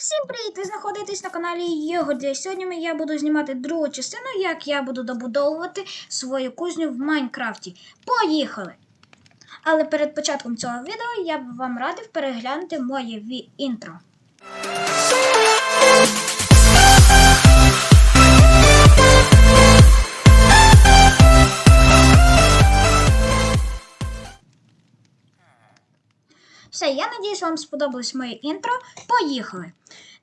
Всім привіт! Ви знаходитесь на каналі Єгодя. Сьогодні я буду знімати другу частину, як я буду добудовувати свою кузню в Майнкрафті. Поїхали! Але перед початком цього відео я б вам радив переглянути моє інтро. Все, я надіюсь, вам сподобалось моє інтро. Поїхали!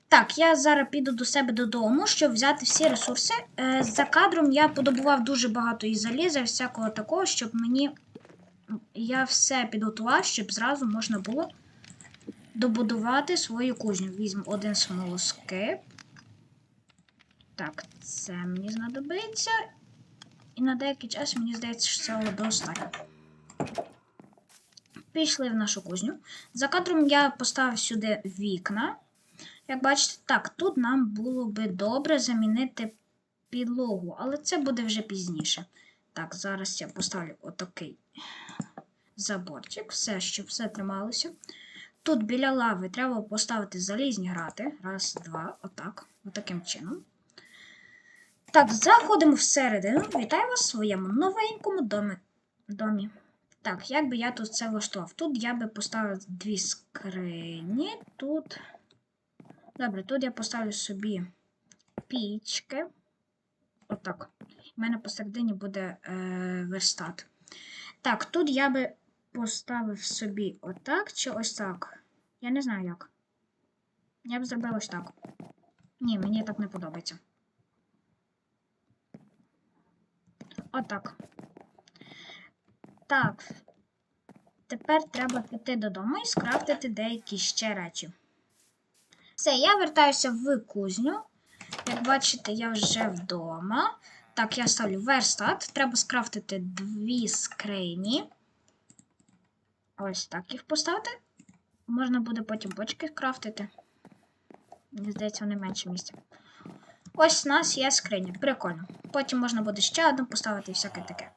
Так, я зараз піду до себе додому, щоб взяти всі ресурси. Е, за кадром я подобував дуже багато і заліза, і всякого такого, щоб мені. Я все підготував, щоб зразу можна було добудувати свою кузню. Візьму один смолоскип. Так, це мені знадобиться. І на деякий час мені здається, що цього достатньо. Пішли в нашу кузню. За кадром я поставив сюди вікна. Як бачите, так, тут нам було би добре замінити підлогу, але це буде вже пізніше. Так, зараз я поставлю отакий заборчик, все, щоб все трималося. Тут біля лави треба поставити залізні грати. Раз, два, отак. Отаким чином. Так, заходимо всередину. Вітаю вас в своєму новенькому домі. Так, як би я тут це влаштував? Тут я би поставив дві скрині. Тут. Добре, тут я поставлю собі пічки. Отак. У мене посередині буде е, верстат. Так, тут я би поставив собі отак чи ось так. Я не знаю як. Я б зробив ось так. Ні, мені так не подобається. Отак. Так. Тепер треба піти додому і скрафтити деякі ще речі. Все, я вертаюся в кузню. Як бачите, я вже вдома. Так, я ставлю верстат. Треба скрафтити дві скрині. Ось так їх поставити. Можна буде потім бочки скрафтити. Мені здається, вони менше місця. Ось у нас є скриня. Прикольно. Потім можна буде ще одну поставити і всяке таке.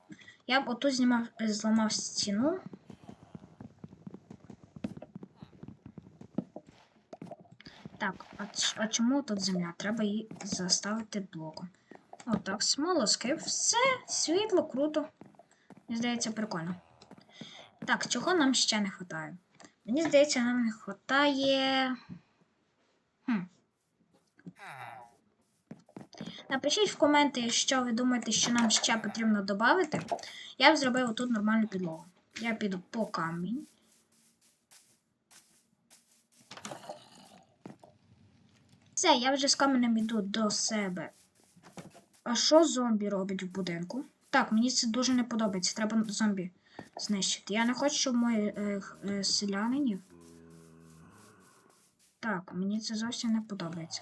Я б отут знімав, зламав стіну. Так, а, чому тут земля? Треба її заставити блоком. Отак, смолоскип. Все, світло, круто. Мені здається, прикольно. Так, чого нам ще не вистачає? Мені здається, нам не вистачає. Хм. Напишіть в коменти, що ви думаєте, що нам ще потрібно додати. Я б зробив отут нормальну підлогу. Я піду по камінь. Все, я вже з каменем йду до себе. А що зомбі робить в будинку? Так, мені це дуже не подобається. Треба зомбі знищити. Я не хочу, щоб мої е, е, селянині. Так, мені це зовсім не подобається.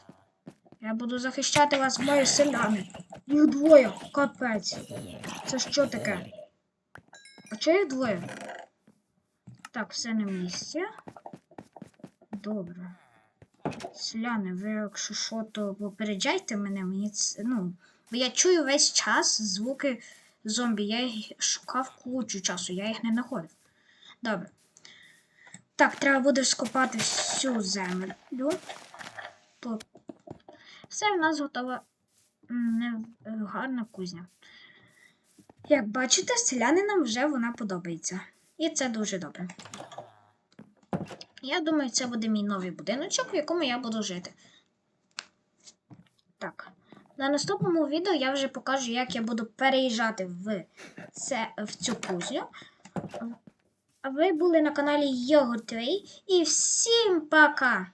Я буду захищати вас, мої селяни. Їх двоє, капець. Це що таке? А чого їх двоє? Так, все на місці. Добре. Селяни, ви якщо що, то попереджайте мене, мені це. Ну. Бо я чую весь час звуки зомбі. Я їх шукав кучу часу, я їх не знаходив. Добре. Так, треба буде скопати всю землю. Тут. Все, в нас готова не- е, гарна кузня. Як бачите, селянинам вже вона подобається. І це дуже добре. Я думаю, це буде мій новий будиночок, в якому я буду жити. Так. На наступному відео я вже покажу, як я буду переїжджати в, це, в цю кузню. А ви були на каналі Його і всім пока!